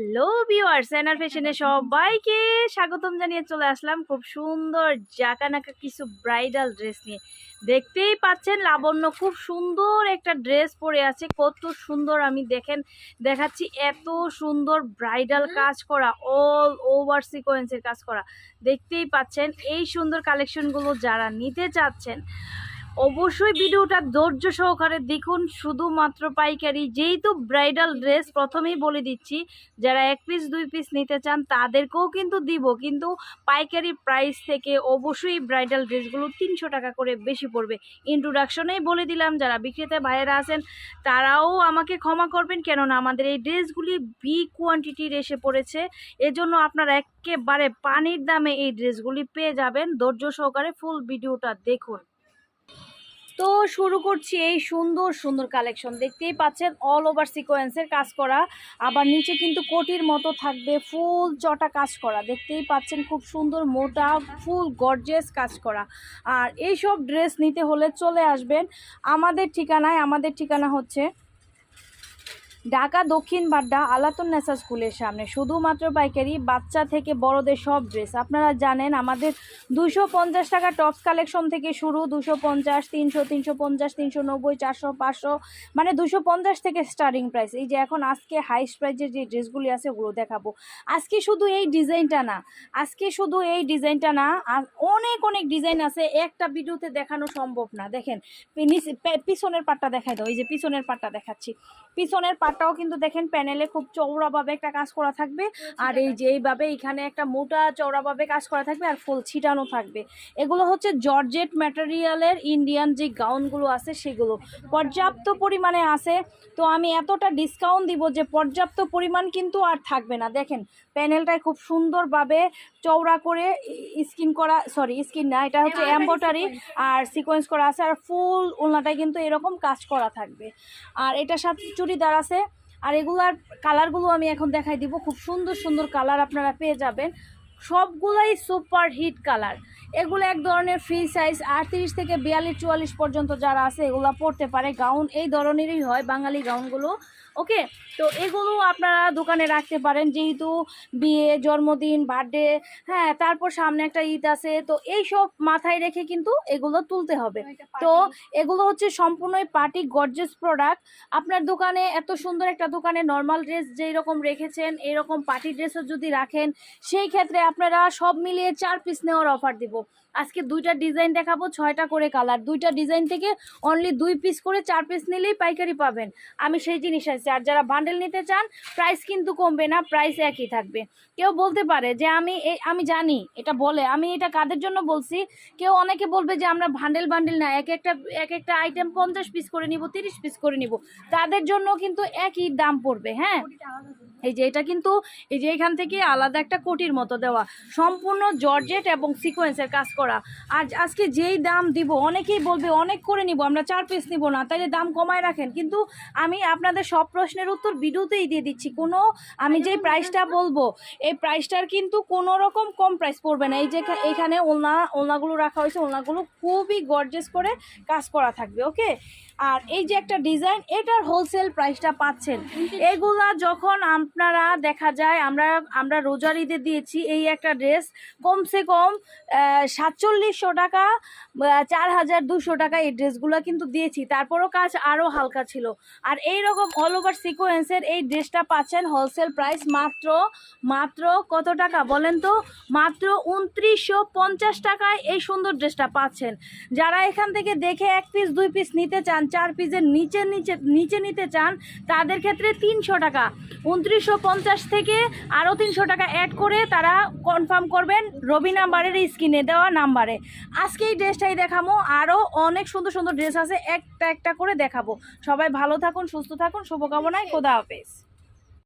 Hello viewers এনার ফ্যাশনে সবাইকে স্বাগতম জানিয়ে চলে আসলাম খুব সুন্দর জাকানাকা কিছু ব্রাইডাল ড্রেস নিয়ে। দেখতেই পাচ্ছেন লাবণ্য খুব সুন্দর একটা ড্রেস পরে আছে। কত সুন্দর আমি দেখেন দেখাচ্ছি এত সুন্দর ব্রাইডাল কাজ করা অল ওভার সিকোয়েন্সের কাজ করা। দেখতেই পাচ্ছেন এই সুন্দর কালেকশনগুলো যারা নিতে চাচ্ছেন অবশ্যই ভিডিওটা ধৈর্য সহকারে দেখুন, শুধুমাত্র পাইকারি। যেহেতু ব্রাইডাল ড্রেস প্রথমেই বলে দিচ্ছি, যারা এক পিস দুই পিস নিতে চান, তাদেরকেও কিন্তু দিব। কিন্তু পাইকারি প্রাইস থেকে অবশ্যই ব্রাইডাল ড্রেসগুলো তিনশো টাকা করে বেশি পড়বে। ইন্ট্রোডাকশনেই বলে দিলাম, যারা বিক্রেতা ভাইয়েরা আছেন, তারাও আমাকে ক্ষমা করবেন, কেননা আমাদের এই ড্রেসগুলি বি কোয়ান্টিটির এসে পড়েছে। এজন্য আপনারা একেবারে পানির দামে এই ড্রেসগুলি পেয়ে যাবেন। ধৈর্য সহকারে ফুল ভিডিওটা দেখুন। তো শুরু করছি এই সুন্দর সুন্দর কালেকশন দেখতেই পাচ্ছেন অল ওভার সিকোয়েন্সের কাজ করা। আবার নিচে কিন্তু কোটির মতো থাকবে ফুল চটা কাজ করা। দেখতেই পাচ্ছেন, খুব সুন্দর, মোটা, ফুল গর্জেস কাজ করা। আর এই সব ড্রেস নিতে হলে চলে আসবেন। আমাদের ঠিকানায়, আমাদের ঠিকানা হচ্ছে ঢাকা দক্ষিণ বাড্ডা আলাতুন্নেসা স্কুলের সামনে শুধুমাত্র পাইকারি, বাচ্চা থেকে বড়দের সব ড্রেস। আপনারা জানেন আমাদের দুশো পঞ্চাশ টাকা টপস কালেকশন থেকে শুরু দুশো পঞ্চাশ, তিনশো তিনশো পঞ্চাশ, তিনশো নব্বই, চারশো, পাঁচশো মানে দুশো পঞ্চাশ থেকে স্টার্টিং প্রাইস এই যে এখন আজকে হাইস্ট প্রাইজের যে ড্রেসগুলি আছে ওগুলো দেখাবো। আজকে শুধু এই ডিজাইনটা না, আজকে শুধু এই ডিজাইনটা না অনেক অনেক ডিজাইন আছে, একটা ভিডিওতে দেখানো সম্ভব না। দেখেন পিছনের পাটটা দেখাই দাও, এই যে পিছনের পাটটা দেখাচ্ছি। পিছনের পাটটাও কিন্তু দেখেন প্যানেলে খুব চৌড়াভাবে একটা কাজ করা থাকবে। আর এই যে এইভাবে এখানে একটা মোটা চৌড়াভাবে কাজ করা থাকবে আর ফুল ছিটানো থাকবে। এগুলো হচ্ছে জর্জেট ম্যাটেরিয়ালের ইন্ডিয়ান যে গাউনগুলো আছে সেগুলো। পর্যাপ্ত পরিমাণে আছে। তো আমি এতটা ডিসকাউন্ট দিব যে পর্যাপ্ত পরিমাণ কিন্তু আর থাকবে না। দেখেন প্যানেলটায় খুব সুন্দরভাবে চৌড়া করে স্কিন করা সরি স্কিন না এটা হচ্ছে এম্বটারি আর সিকোয়েন্স করা আছে। আর ফুল ওলনাটায় কিন্তু এরকম কাজ করা থাকবে। আর এটার সাথে চুড়িদার আছে। আর এগুলার কালারগুলো আমি এখন দেখাই দিব। খুব সুন্দর সুন্দর কালার আপনারা পেয়ে যাবেন। সবগুলাই সুপার হিট কালার। এগুলো এক ধরনের ফ্রি সাইজ আটত্রিশ থেকে বিয়াল্লিশ, চুয়াল্লিশ পর্যন্ত যারা আছে, এগুলো পড়তে পারে। গাউন এই ধরনেরই হয়, বাঙালি গাউনগুলো। ওকে? তো এগুলো আপনারা দোকানে রাখতে পারেন যেহেতু বিয়ে জন্মদিন বার্থডে হ্যাঁ তারপর সামনে একটা ঈদ আছে তো এই সব মাথায় রেখে কিন্তু এগুলো তুলতে হবে। তো এগুলো হচ্ছে সম্পূর্ণই পার্টি গর্জেস প্রোডাক্ট আপনার দোকানে এত সুন্দর একটা দোকানে নর্মাল ড্রেস যেই রকম রেখেছেন এরকম পার্টি ড্রেসও যদি রাখেন সেই ক্ষেত্রে আপনারা সব মিলিয়ে চার পিস নেওয়ার অফার দিব। আজকে দুইটা ডিজাইন দেখাবো ছয়টা করে কালার দুইটা ডিজাইন থেকে অনলি দুই পিস করে চার পিস নিলেই পাইকারি পাবেন। আমি সেই জিনিস আছে আর যারা বান্ডেল নিতে চান প্রাইস কিন্তু কমবে না প্রাইস একই থাকবে। কেউ বলতে পারে যে আমি আমি জানি, এটা বলে, আমি এটা কাদের জন্য বলছি? কেউ অনেকে বলবে যে আমরা ভান্ডেল বান্ডেল না, এক একটা এক একটা আইটেম পঞ্চাশ পিস করে নিব, তিরিশ পিস করে নিব, তাদের জন্য কিন্তু একই দাম পড়বে হ্যাঁ? এই যে এটা কিন্তু, এই যে এখান থেকে আলাদা একটা কোটির মতো দেওয়া। সম্পূর্ণ জর্জেট এবং সিকোয়েন্সের কাজ করা। আর আজকে যেই দাম দিব, অনেকেই বলবে, অনেক করে নিব, আমরা চার পিস নিব না। তাইলে দাম কমায় রাখেন। কিন্তু আমি আপনাদের সব প্রশ্নের উত্তর ভিডিওতেই দিয়ে দিচ্ছি। কোনো, আমি যেই প্রাইসটা বলব, এই প্রাইসটার কিন্তু কোনো রকম কম প্রাইস পড়বে না। এই যে এখা- এখানে ওলনা, ওলনাগুলো রাখা হয়েছে, ওলনাগুলো খুবই গর্জেস করে কাজ করা থাকবে ওকে আর এই যে একটা ডিজাইন, এটার হোলসেল প্রাইসটা পাচ্ছেন। এগুলা যখন আপনারা দেখা যায়, আমরা আমরা রোজার ঈদে দিয়েছি এই একটা ড্রেস কমসে কম সাতচল্লিশশো টাকা চার হাজার দুশো টাকা এই ড্রেসগুলো কিন্তু দিয়েছি। তারপরও কাজ আরও হালকা ছিল। আর এই রকম অল ওভার সিকোয়েন্সের এই ড্রেসটা পাচ্ছেন হোলসেল প্রাইস মাত্র মাত্র কত টাকা বলেন তো? মাত্র উনত্রিশশো পঞ্চাশ টাকায় এই সুন্দর ড্রেসটা পাচ্ছেন। যারা এখান থেকে দেখে এক পিস দুই পিস নিতে চান চার পিসের নিচে নিচে নিচে নিতে চান, তাদের ক্ষেত্রে তিনশো টাকা। উনত্রিশশো পঞ্চাশ থেকে আরও তিনশো টাকা অ্যাড করে তারা কনফার্ম করবেন রবি নাম্বারের স্ক্রিনে দেওয়া নাম্বারে। আজকে এই ড্রেসটাই দেখাবো। আরও অনেক সুন্দর সুন্দর ড্রেস আছে। একটা একটা করে দেখাবো। সবাই ভালো থাকুন, সুস্থ থাকুন। শুভকামনায় খোদা হাফেজ।